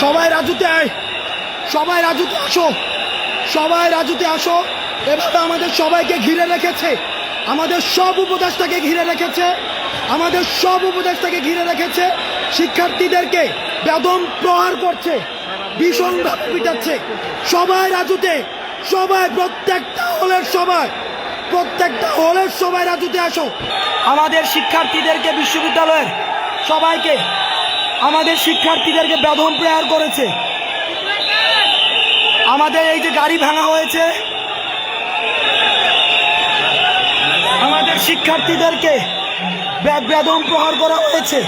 সবাই রাজুতে আয়। সবাই রাজুতে আসো। সবাই রাজুতে আসো। এভাবে আমাদের সবাইকে ঘিরে রেখেছে। আমাদের সব উপদেশটাকে ঘিরে রেখেছে। আমাদের সব উপদেশটাকে ঘিরে রেখেছে। শিক্ষার্থীদেরকে বেদম প্রহার করছে। ভীষণভাবে পিটাচ্ছে। সবাই রাজুতে। সবাই, প্রত্যেকটা হলের সবাই। প্রত্যেকটা হলের সবাই রাজুতে আসো। আমাদের শিক্ষার্থীদেরকে বিশ্ববিদ্যালয়ের সবাইকে আমাদের শিক্ষার্থীদেরকে বেদম প্রহার করেছে। আমাদের এই যে গাড়ি ভাঙা হয়েছে, আমাদের শিক্ষার্থীদেরকে বেদম প্রহার করা হয়েছে।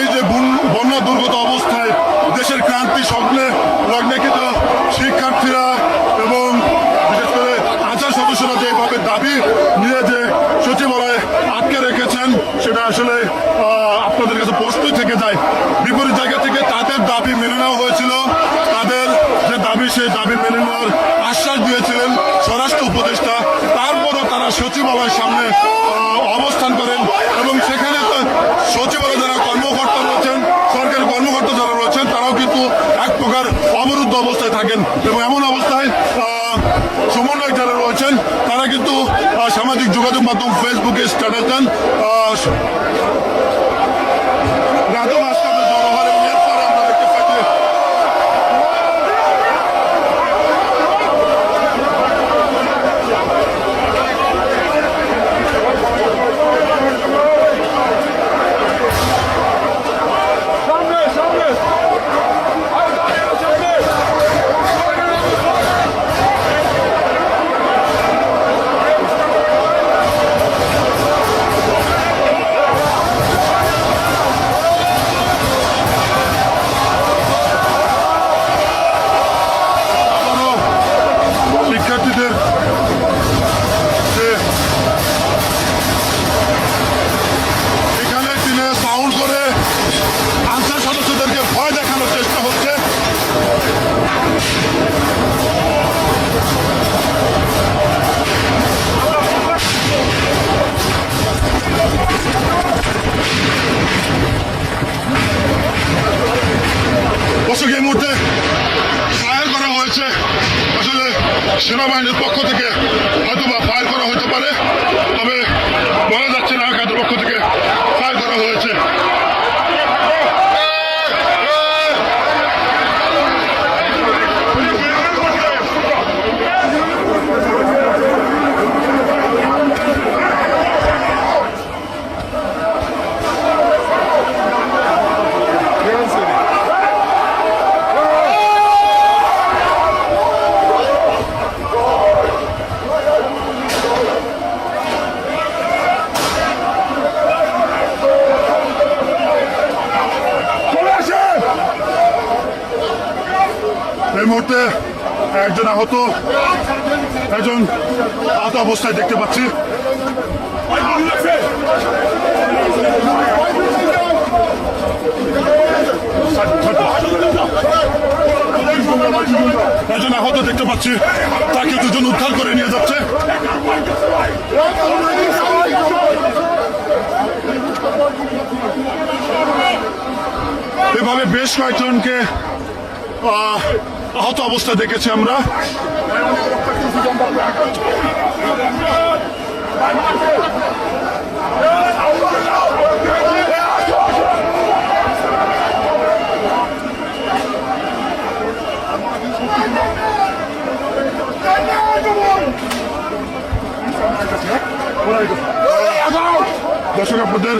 এই যে বন্যা দুর্গত অবস্থায় দেশের ক্রান্তি স্বপ্নে লগ্নেকিত শিক্ষার্থীরা এবং বিশেষ করে আচার সদস্যরা যেভাবে দাবি নিয়ে যে সচিবালয়ে আটকে রেখেছেন সেটা আসলে আপনাদের কাছে প্রশ্নই থেকে যায়। বিপরীত জায়গা থেকে তাদের দাবি মেনে নেওয়া হয়েছিল। তাদের যে দাবি, সেই দাবি মেনে নেওয়ার আশ্বাস দিয়েছিলেন স্বরাষ্ট্র উপদেষ্টা। তারপরও তারা সচিবালয়ের সামনে অবস্থান করেন এবং সেখানে সচিবালয়ে যারা কর্মকর্তা রয়েছেন, সরকারি কর্মকর্তা যারা রয়েছেন, তারাও কিন্তু এক প্রকার অবরুদ্ধ অবস্থায় থাকেন এবং এমন অবস্থায় সমন্বয়ক যারা রয়েছেন, তারা কিন্তু সামাজিক যোগাযোগ মাধ্যম ফেসবুকে স্ট্যাটাস দেন। Marshall. দর্শক এই মুহূর্তে ফায়ার করা হয়েছে। আসলে সেনাবাহিনীর পক্ষ থেকে হয়তো বা মুহূর্তে একজন আহত একজন আহত অবস্থায় দেখতে পাচ্ছি। একজন আহত দেখতে পাচ্ছি। তাকে দুজন উদ্ধার করে নিয়ে যাচ্ছে। এভাবে বেশ কয়েকজনকে আহত অবস্থা দেখেছি আমরা। দর্শক, আপনাদের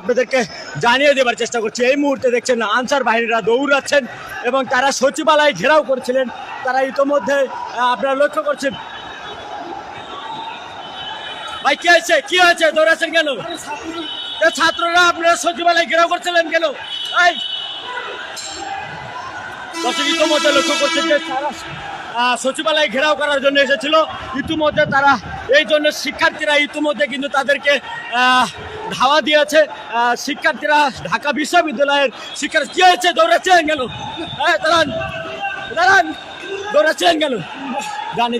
আপনাদেরকে জানিয়ে দেবার চেষ্টা করছি, এই মুহূর্তে দেখছেন আনসার বাহিনীরা দৌড়াচ্ছেন এবং তারা সচিবালয় ঘেরাও করছিলেন। তারা ইতোমধ্যে আপনারা লক্ষ্য করছেন। ভাই, কি হয়েছে? কি হয়েছে? দৌড়াচ্ছেন কেন? ছাত্ররা আপনারা সচিবালয় ঘেরাও করছিলেন কেন? এই! দর্শক, ইতোমধ্যে লক্ষ্য করছেন যে সচিবালয় ঘেরাও করার জন্য এসেছিল। ইতিমধ্যে তারা, এই জন্য শিক্ষার্থীরা ইতিমধ্যে কিন্তু তাদেরকে ধাওয়া দিয়েছে শিক্ষার্থীরা ঢাকা বিশ্ববিদ্যালয়ের শিক্ষার্থী হয়েছে? দৌড়াচ্ছেন গেল হ্যাঁ দাঁড়ান দাঁড়ান গেল জানি